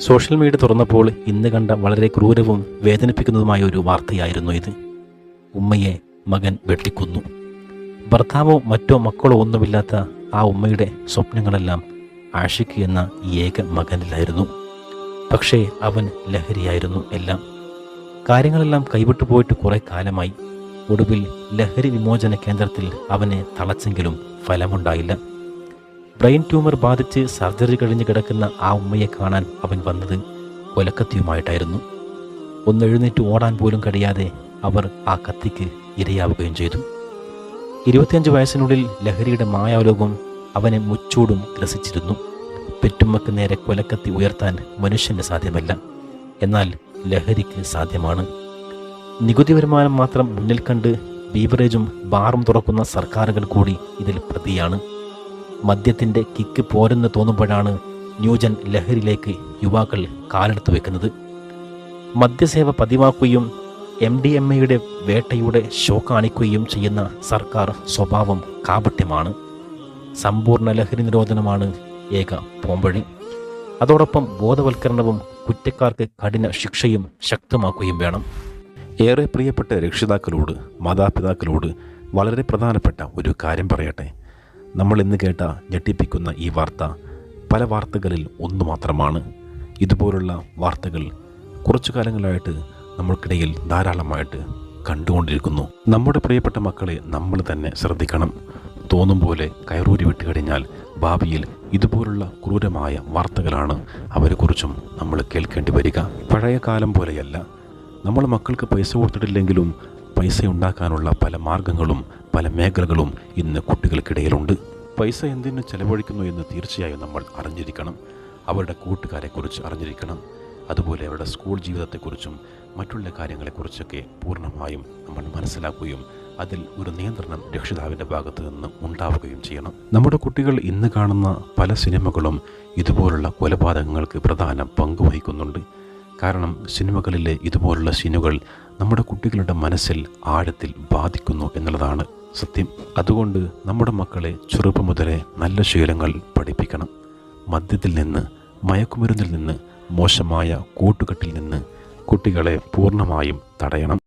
Social media തുറന്നപ്പോൾ ഇന്ന് കണ്ട വളരെ ക്രൂരവും വേദനിപ്പിക്കുന്നതുമായ ഒരു വാർത്തയായിരുന്നു ഇത്. ഉമ്മയെ മകൻ വെട്ടിക്കൊന്നു. ഭർത്താവോ മറ്റോ മക്കളോ ഒന്നുമില്ലാത്ത ആ ഉമ്മയുടെ സ്വപ്നങ്ങളെല്ലാം ആഷിക്ക് എന്ന ഏക മകനിലായിരുന്നു. പക്ഷേ അവൻ ലഹരിയായിരുന്നു എല്ലാം. കാര്യങ്ങളെല്ലാം കൈവിട്ടു പോയിട്ട് കുറെ കാലമായി. ഒടുവിൽ ലഹരി വിമോചന കേന്ദ്രത്തിൽ അവനെ തളച്ചെങ്കിലും ഫലമുണ്ടായില്ല. ബ്രെയിൻ ട്യൂമർ ബാധിച്ച് സർജറി കഴിഞ്ഞ് കിടക്കുന്ന ആ ഉമ്മയെ കാണാൻ അവൻ വന്നത് കൊലക്കത്തിയുമായിട്ടായിരുന്നു. ഒന്ന് എഴുന്നേറ്റ് ഓടാൻ പോലും കഴിയാതെ അവർ ആ കത്തിക്ക് ഇരയാവുകയും ചെയ്തു. ഇരുപത്തിയഞ്ച് വയസ്സിനുള്ളിൽ ലഹരിയുടെ മായാലോകം അവനെ മുച്ചൂടും ഗ്രസിച്ചിരുന്നു. പെറ്റുമ്മക്ക് നേരെ കൊലക്കത്തി ഉയർത്താൻ മനുഷ്യന് സാധ്യമല്ല. എന്നാൽ ലഹരിക്ക് സാധ്യമാണ്. നികുതി വരുമാനം മാത്രം മുന്നിൽ കണ്ട് ബീവറേജും ബാറും തുറക്കുന്ന സർക്കാരുകൾ കൂടി ഇതിൽ പ്രതിയാണ്. മദ്യത്തിന്റെ കിക്ക് പോരെന്ന് തോന്നുമ്പോഴാണ് ന്യൂജൻ ലഹരിയിലേക്ക് യുവാക്കൾ കാലെടുത്ത് വെക്കുന്നത്. മദ്യസേവ പതിവാക്കുകയും എം ഡി എം എയുടെ വേട്ടയുടെ ഷോ കാണിക്കുകയും ചെയ്യുന്ന സർക്കാർ സ്വഭാവം കാപട്യമാണ്. സമ്പൂർണ ലഹരി നിരോധനമാണ് ഏക പോംവഴി. അതോടൊപ്പം ബോധവൽക്കരണവും കുറ്റക്കാർക്ക് കഠിന ശിക്ഷയും ശക്തമാക്കുകയും വേണം. ഏറെ പ്രിയപ്പെട്ട രക്ഷിതാക്കളോട് മാതാപിതാക്കളോട് വളരെ പ്രധാനപ്പെട്ട ഒരു കാര്യം പറയട്ടെ. നമ്മൾ ഇന്ന് കേട്ട ഞെട്ടിപ്പിക്കുന്ന ഈ വാർത്ത പല വാർത്തകളിൽ ഒന്ന് മാത്രമാണ്. ഇതുപോലുള്ള വാർത്തകൾ കുറച്ചു കാലങ്ങളായിട്ട് നമ്മൾക്കിടയിൽ ധാരാളമായിട്ട് കണ്ടുകൊണ്ടിരിക്കുന്നു. നമ്മുടെ പ്രിയപ്പെട്ട മക്കളെ നമ്മൾ തന്നെ ശ്രദ്ധിക്കണം. തോന്നും പോലെ കയറൂരി വിട്ട് കഴിഞ്ഞാൽ ഭാവിയിൽ ഇതുപോലുള്ള ക്രൂരമായ വാർത്തകളാണ് അവരെക്കുറിച്ചും നമ്മൾ കേൾക്കേണ്ടി വരിക. പഴയ കാലം പോലെയല്ല. നമ്മൾ മക്കൾക്ക് പൈസ കൊടുത്തിട്ടില്ലെങ്കിലും പൈസ ഉണ്ടാക്കാനുള്ള പല മാർഗങ്ങളും പല മേഖലകളും ഇന്ന് കുട്ടികൾക്കിടയിലുണ്ട്. പൈസ എന്തിനു ചെലവഴിക്കുന്നു എന്ന് തീർച്ചയായും നമ്മൾ അറിഞ്ഞിരിക്കണം. അവരുടെ കൂട്ടുകാരെക്കുറിച്ച് അറിഞ്ഞിരിക്കണം. അതുപോലെ അവരുടെ സ്കൂൾ ജീവിതത്തെക്കുറിച്ചും മറ്റുള്ള കാര്യങ്ങളെക്കുറിച്ചൊക്കെ പൂർണമായും നമ്മൾ മനസ്സിലാക്കുകയും അതിൽ ഒരു നിയന്ത്രണം രക്ഷിതാവിന്റെ ഭാഗത്ത് നിന്ന് ഉണ്ടാവുകയും ചെയ്യണം. നമ്മുടെ കുട്ടികൾ ഇന്ന് കാണുന്ന പല സിനിമകളും ഇതുപോലുള്ള കൊലപാതകങ്ങൾക്ക് പ്രധാന പങ്ക് വഹിക്കുന്നുണ്ട്. കാരണം സിനിമകളിലെ ഇതുപോലുള്ള സീനുകൾ നമ്മുടെ കുട്ടികളുടെ മനസ്സിൽ ആഴത്തിൽ ബാധിക്കുന്നു എന്നുള്ളതാണ് സത്യം. അതുകൊണ്ട് നമ്മുടെ മക്കളെ ചെറുപ്പം മുതലേ നല്ല ശീലങ്ങൾ പഠിപ്പിക്കണം. മദ്യത്തിൽ നിന്ന് മയക്കുമരുന്നിൽ നിന്ന് മോശമായ കൂട്ടുകെട്ടിൽ നിന്ന് കുട്ടികളെ പൂർണമായും തടയണം.